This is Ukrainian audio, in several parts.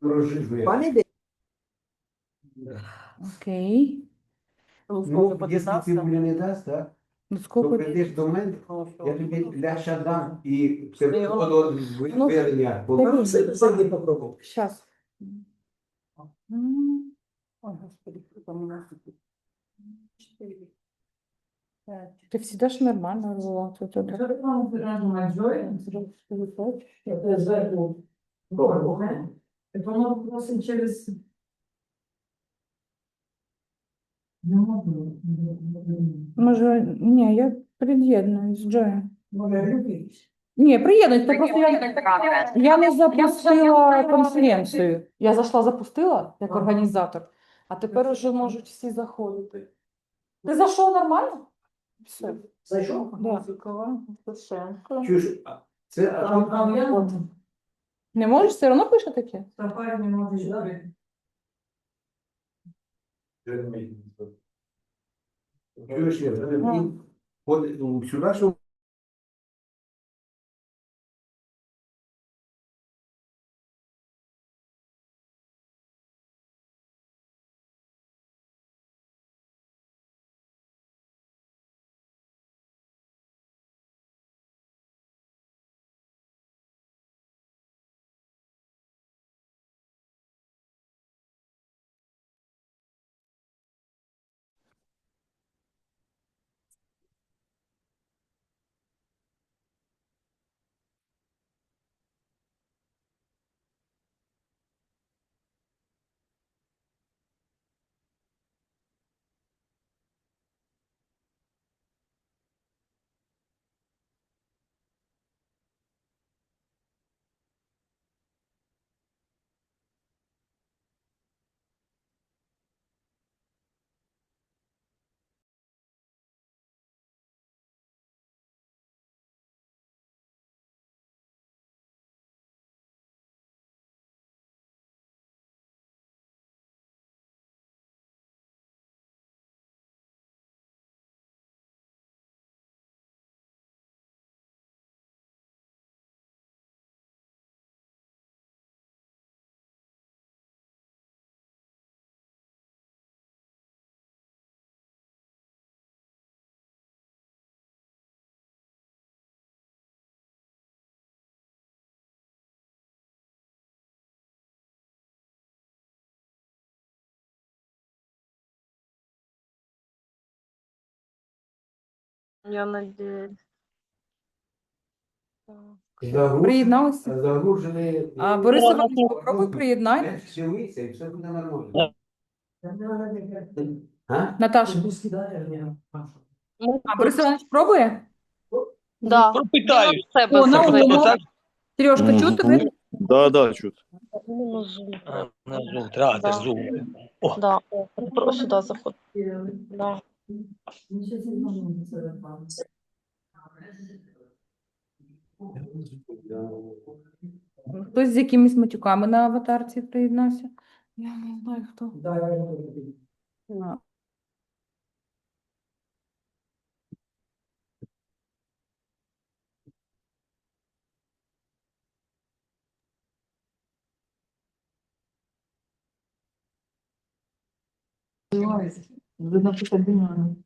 розжижує. Пане Де, Окей. Ну, якщо ти мені не дасть, так, Ну, то сколько прийдеш до мене, я тобі ляща дам і це Ну, воно ну, виверення. так, Сергій Сергій попробував. Сейчас. Ой, господи, что у меня тут? Четыре. Пять. Ты всегда ж нормально рвала. Тут это. Це зверху дорого. Воно просить через. Не можу. Може, ні, я приєднуюсь, Джоя. Може, любить. Ні, приєднуюсь, то просто я, я не запустила конференцію. Я зайшла, запустила як організатор, а тепер уже можуть всі заходити. Ти зайшов нормально? Все. Зайшов? Да. Чуєш, а це а? Не можеш, все одно пише таке? Сафарі не можеш дати. Чуєш, я ну, сюди, що Я надеюсь. загруж- Приєдналися? загружений. А Борис Іванович, попробуй приєднай. Менше дивися, і все буде нормально. А? Наташа. А Борис Іванович пробує? Да. Пропитаю. На О, на так? Сережка, чути тебе? Да, да, чуть. Ну, зум. На зум, треба Да. зум. Да, о, про сюди заход. Да. Хтось з якимись матюками на аватарці приєднався? Я не знаю хто. А. Видно, що динамі.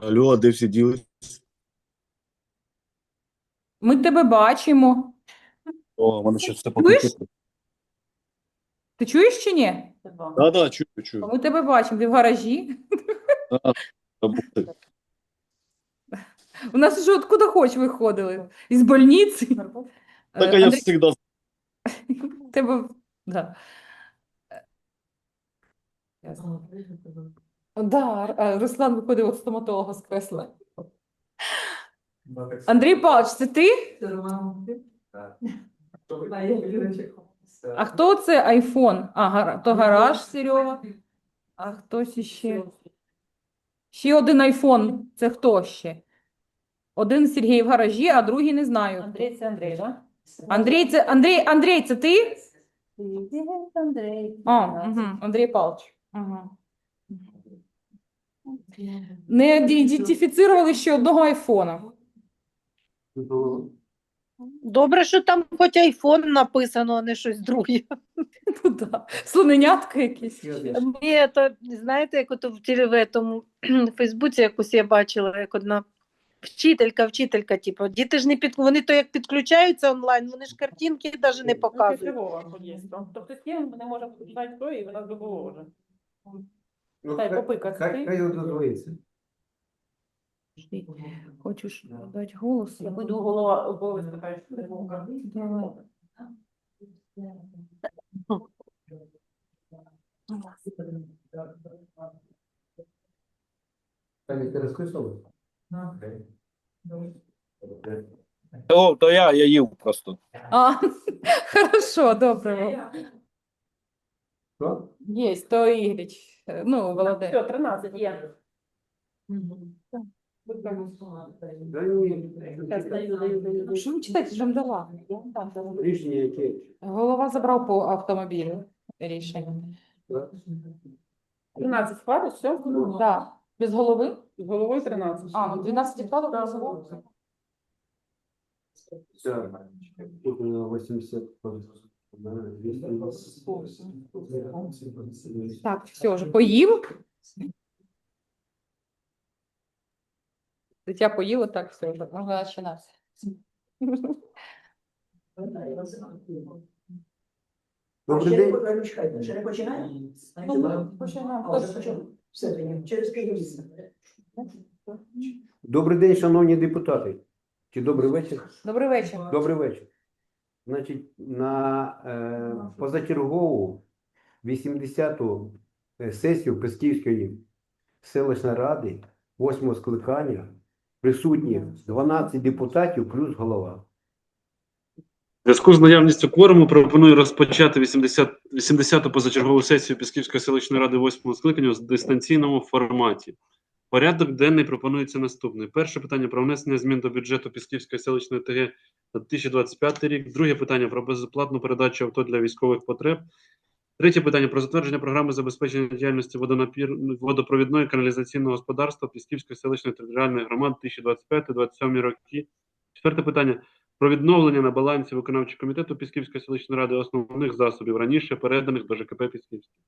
Алло, а де всі ділись? Ми тебе бачимо. О, мене щось все покрутило. Ти чуєш чи ні? Да, да, чую, чую. Ми тебе бачимо. Ти в гаражі. Да. У нас вже откуда хоч виходили. Із больниці. Так, Е, а я Андрій, завжди тебе... Да. Ясно. Да, Руслан виходив від стоматолога з кресла. Андрій Павлович, це ти? А хто це айфон? А, гара- то гараж Серега. А хтось іще? Ще один айфон. Це хто ще? Один Сергій в гаражі, а другий не знаю. Андрій, це Андрій, так? Андрій, це Андрій, Андрій, це ти? Андрій. А, угу. Андрій Павлович. Ага. Не ідентифіцірували ще одного айфона. Добре, що там хоч айфон написано, а не щось друге. Ну, да. Слоненятка якісь. Ні, то знаєте, як ото в в тому Фейсбуці якусь я бачила, як одна вчителька, вчителька, типу, діти ж не під вони то як підключаються онлайн, вони ж картинки навіть не показують. Тобто з ким не можемо знати хто, і вона забула вже. Ну, Хай хай- попика, Хай хай одозвоїться. Хочеш дати голос? Я буду голова обов'язку, хай. Давай. Таня, ти розписувала? О, то я, я їв просто. А, хорошо, добре. Що? Є, то Ігріч. Ну, Володимир. Все, 13 є. Да даю, даю, даю, даю. Що ви читаєте? Вже вам дала. Рішення яке? Голова забрав по автомобілю рішення. 13 вкладиш, все? Да. Без голови? З головою 13. А, ну 12 вкладок голосував. Все. Тут у нього 80. Так, все, вже поїв. Дитя поїло, так, все, вже можна починати. Добрий день. Ще не починаємо? Ну, починаємо. Все, тоді, через півмісяця. Добрий день, шановні депутати. Чи добрий вечір? Добрий вечір. Добрий вечір. Значить, на е, позачергову 80-ту е, сесію Песківської селищної ради, 8 скликання, присутні 12 депутатів плюс голова. В зв'язку з наявністю кворуму пропоную розпочати 80, 80-ту позачергову сесію Пісківської селищної ради 8 скликання в дистанційному форматі. Порядок денний пропонується наступний. Перше питання про внесення змін до бюджету Пісківської селищної ТГ 2025 рік. Друге питання про безоплатну передачу авто для військових потреб. Третє питання про затвердження програми забезпечення діяльності водонапір... водопровідної каналізаційного господарства Пісківської селищної територіальної громади 2025-2027 роки. Четверте питання про відновлення на балансі виконавчого комітету Пісківської селищної ради основних засобів раніше переданих до ЖКП Пісківський.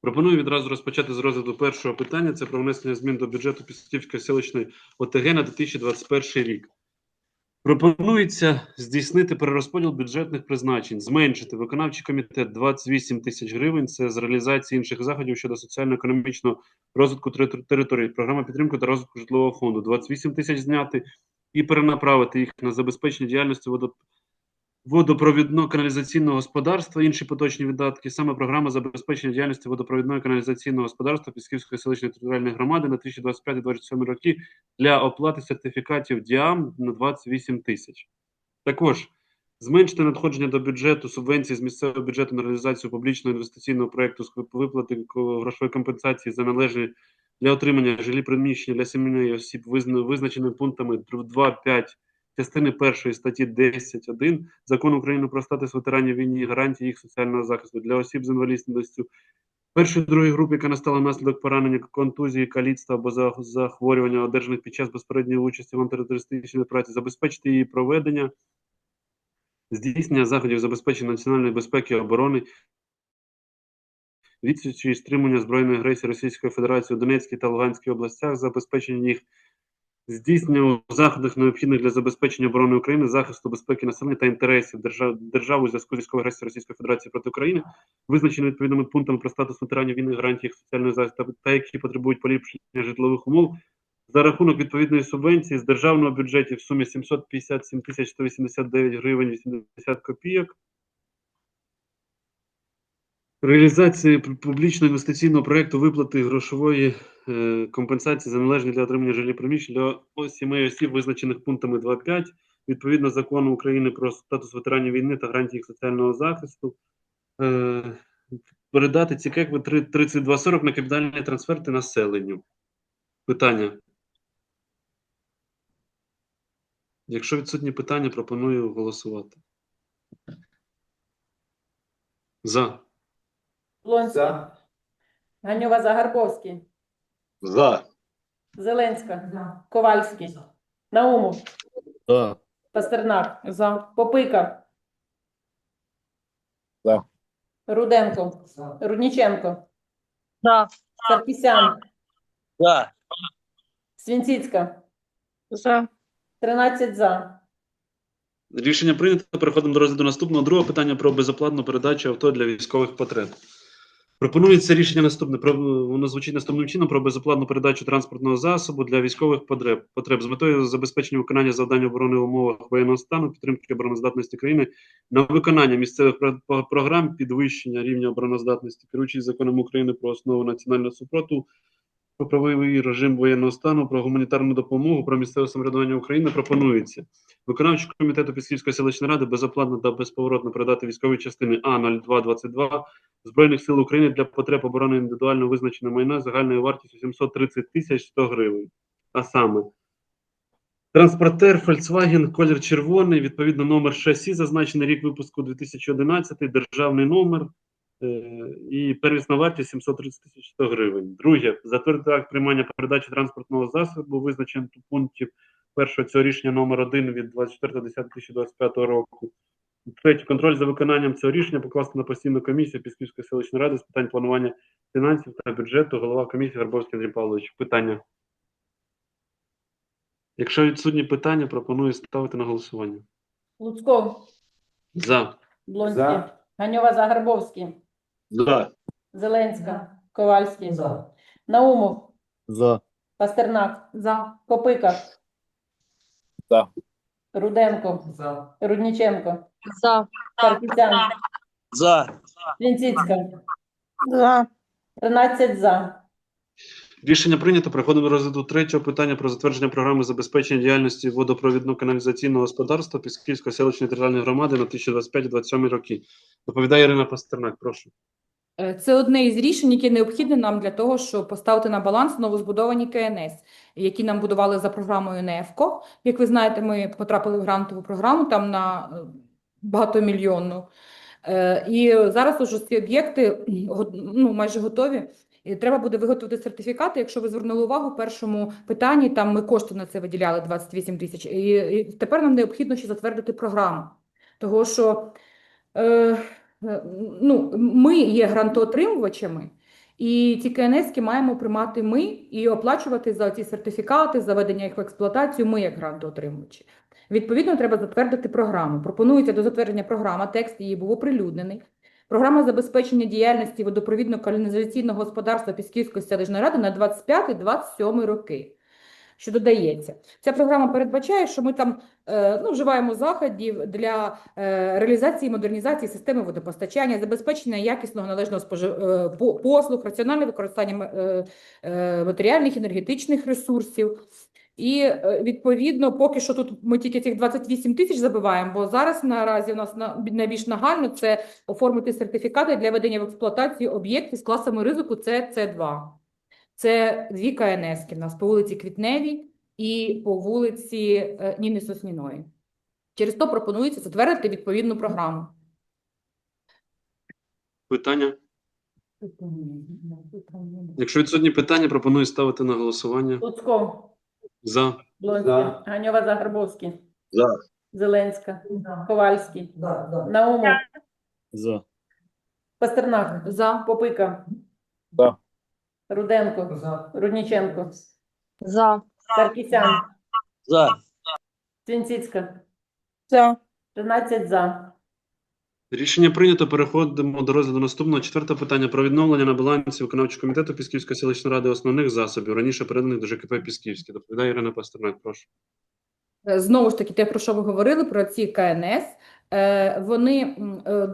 Пропоную відразу розпочати з розгляду першого питання. Це про внесення змін до бюджету Пісківської селищної ОТГ на 2021 рік. Пропонується здійснити перерозподіл бюджетних призначень, зменшити виконавчий комітет 28 тисяч гривень. Це з реалізації інших заходів щодо соціально-економічного розвитку тери- території, програми підтримки та розвитку житлового фонду. 28 тисяч зняти і перенаправити їх на забезпечення діяльності водо... водопровідно-каналізаційного господарства, інші поточні видатки, саме програма забезпечення діяльності водопровідного каналізаційного господарства Пісківської селищної територіальної громади на 2025-2027 роки для оплати сертифікатів ДІАМ на 28 тисяч. Також зменшити надходження до бюджету субвенції з місцевого бюджету на реалізацію публічного інвестиційного проєкту з виплати грошової компенсації за належні для отримання жилі приміщення для сімейних осіб, визна- визначеними пунктами 2.5 частини 1 статті 10.1 Закону України про статус ветеранів війни і гарантії їх соціального захисту для осіб з інвалідністю. Першої другої групи, яка настала внаслідок поранення, контузії, каліцтва або захворювання, одержаних під час безпередньої участі в антитерористичній праці, забезпечити її проведення, здійснення заходів забезпечення національної безпеки і оборони відсічі і стримування збройної агресії Російської Федерації у Донецькій та Луганській областях, забезпечення їх здійснення заходів необхідних для забезпечення оборони України, захисту безпеки населення та інтересів держав, держави у зв'язку з військовою агресією Російської Федерації проти України, визначені відповідними пунктами про статус ветеранів війни, гарантії соціальної захисту та які потребують поліпшення житлових умов за рахунок відповідної субвенції з державного бюджету в сумі 757 тисяч 189 гривень 80 копійок. Реалізації публічного інвестиційного проекту виплати грошової е, компенсації за належні для отримання жилі приміщень для сімей осіб, визначених пунктами 2.5, відповідно закону України про статус ветеранів війни та гарантії їх соціального захисту. Е, передати ці кекви 3240 на капітальні трансферти населенню. Питання. Якщо відсутні питання, пропоную голосувати. За. Блонський, За. Ганьова Загарбовський, За. Зеленська, Ковальський, Наумов, За. Пастернак, За. Попика. За. Руденко, Рудніченко, За. Саркісян, За. Свінціцька, За. 13 за. Рішення прийнято. Переходимо до розгляду наступного другого питання про безоплатну передачу авто для військових потреб. Пропонується рішення наступне. Про воно звучить наступним чином про безоплатну передачу транспортного засобу для військових потреб потреб з метою забезпечення виконання завдань оборони в умовах воєнного стану, підтримки обороноздатності країни на виконання місцевих про- про- програм підвищення рівня обороноздатності, керуючись законом України про основу національного супротиву, про правовий режим воєнного стану, про гуманітарну допомогу, про місцеве самоврядування України пропонується Виконавчий комітету Пісківської селищної ради безоплатно та безповоротно передати військові частини А 0222 Збройних сил України для потреб оборони індивідуально визначеного майна загальною вартістю 730 тисяч 100 гривень. А саме транспортер Volkswagen, колір червоний, відповідно номер шасі, зазначений рік випуску 2011, державний номер і первісна вартість 730 тисяч 100 гривень. Друге, затвердити акт приймання передачі транспортного засобу, визначений у пункті першого цього рішення номер 1 від 24.10.2025 року. Третє, контроль за виконанням цього рішення покласти на постійну комісію Пісківської селищної ради з питань планування фінансів та бюджету, голова комісії Гарбовський Андрій Павлович. Питання. Якщо відсутні питання, пропоную ставити на голосування. Луцько, За. Блонський, За. Ганьова Загарбовський, За. Зеленська, Ковальський, Наумов, За. Пастернак, За. Копика. За. Руденко, Рудніченко, За. Саркісян, За. Вінціцька. За. 13 за. Рішення прийнято. Переходимо до розгляду третього питання про затвердження програми забезпечення діяльності водопровідно-каналізаційного господарства Пісківської селищної територіальної громади на 2025-2027 роки. Доповідає Ірина Пастернак. Прошу. Е, Це одне із рішень, яке необхідне нам для того, щоб поставити на баланс новозбудовані КНС, які нам будували за програмою НЕФКО. Як ви знаєте, ми потрапили в грантову програму там на е, багатомільйонну. Е, І зараз уже ці об'єкти ну, майже готові. Треба буде виготовити сертифікати. Якщо ви звернули увагу, в першому питанні там ми кошти на це виділяли 28 тисяч. І, і тепер нам необхідно ще затвердити програму. Того, що е, ну, ми є грантоотримувачами, і ці КНСки маємо приймати ми і оплачувати за ці сертифікати, за ведення їх в експлуатацію ми як грантоотримувачі. Відповідно, треба затвердити програму. Пропонується до затвердження програма, текст її був оприлюднений. Програма забезпечення діяльності водопровідно-каналізаційного господарства Пісківської селищної ради на 25-27 роки. Що додається, ця програма передбачає, що ми там е, ну, вживаємо заходів для е, реалізації і модернізації системи водопостачання, забезпечення якісного належного спожи- е, послуг, раціональне використання матеріальних енергетичних ресурсів. І е, відповідно, поки що тут ми тільки цих 28 тисяч забиваємо, бо зараз наразі у нас найбільш нагально це оформити сертифікати для ведення в експлуатацію об'єктів з класами ризику С, С2. Це дві КНСки в нас по вулиці Квітневій і по вулиці е, Ніни Сосніної. Через то пропонується затвердити відповідну програму. Питання. Якщо відсутні питання, пропоную ставити на голосування. Луцько, За. Блонський, За. Ганьова Загарбовський, За. Зеленська, Ковальський, Наумов, За. Пастернак, За. Попика, За. Руденко, Рудніченко, За. Саркісян, За. Свінціцька, За. 13 за. Рішення прийнято. Переходимо до розгляду наступного. Четверте питання про відновлення на балансі виконавчого комітету Пісківської селищної ради основних засобів, раніше переданих до ЖКП Пісківське. Доповідає Ірина Пастернак, прошу. Е, Знову ж таки, те, про що ви говорили, про ці КНС, е, вони е,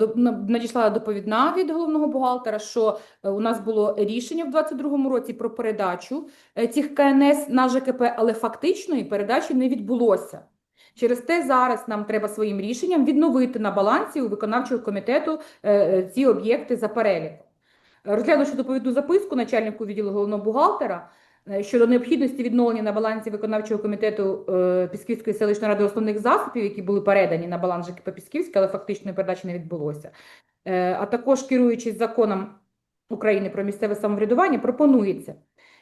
надійшла доповідна від головного бухгалтера, що у нас було рішення в 2022 році про передачу цих КНС на ЖКП, але фактичної передачі не відбулося. Через те зараз нам треба своїм рішенням відновити на балансі у виконавчого комітету е, е, ці об'єкти за переліком. Розглянувши доповідну записку начальнику відділу головного бухгалтера, Е, щодо необхідності відновлення на балансі виконавчого комітету Пісківської селищної ради основних засобів, які були передані на баланс ЖКП Пісківське, але фактичної передачі не відбулося. А також керуючись законом України про місцеве самоврядування, пропонується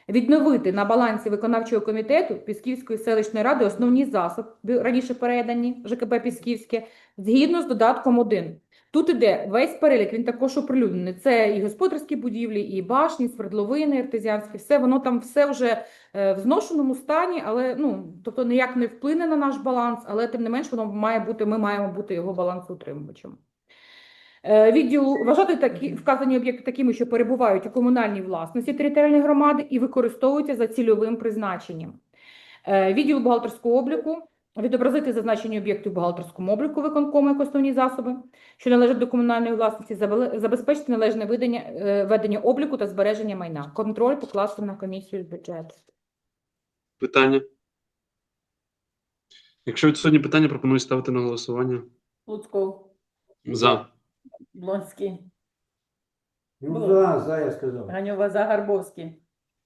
відновити на балансі виконавчого комітету Пісківської селищної ради основні засоби, раніше передані ЖКП Пісківське, згідно з додатком 1. Тут іде весь перелік, він також оприлюднений. Це і господарські будівлі, і башні, свердловини артезіанські, все воно там все вже е, в зношеному стані, але ну тобто ніяк не вплине на наш баланс, але тим не менш воно має бути, ми маємо бути його балансоутримувачем. Е, Відділу вважати такі вказані об'єкти такими, що перебувають у комунальній власності територіальної громади і використовуються за цільовим призначенням. Е, Відділ бухгалтерського обліку відобразити зазначені об'єкти в бухгалтерському обліку виконкому як основні засоби, що належать до комунальної власності, забезпечити належне видання, е, ведення обліку та збереження майна. Контроль покласти на комісію з бюджету. Питання? Якщо відсутні питання, пропоную ставити на голосування. Луцьков, За. Блонський, Ну, за, за, я сказав. Ганьова за, Гарбовський,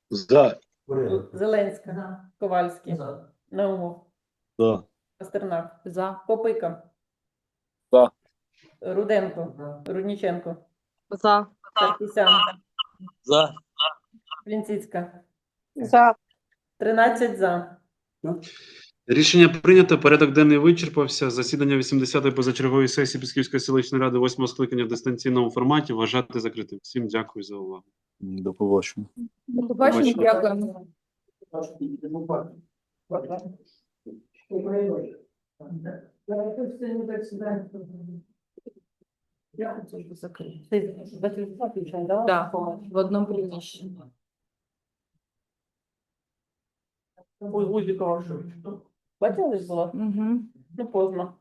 За. Порядок. Зеленська, Ковальський, Наумов, За. Пастернак, За. Попика, За. Руденко, Рудніченко, За. Саркісян, За. Свінціцька, За. 13 за. Рішення прийнято. Порядок денний вичерпався. Засідання 80-ї позачергової сесії Пісківської селищної ради 8 скликання в дистанційному форматі вважати закритим. Всім дякую за увагу. До побачення. До побачення, дякуємо. Да? Да, в одному приміщенні. Ой, Бачили, було? Угу. Ну, поздно.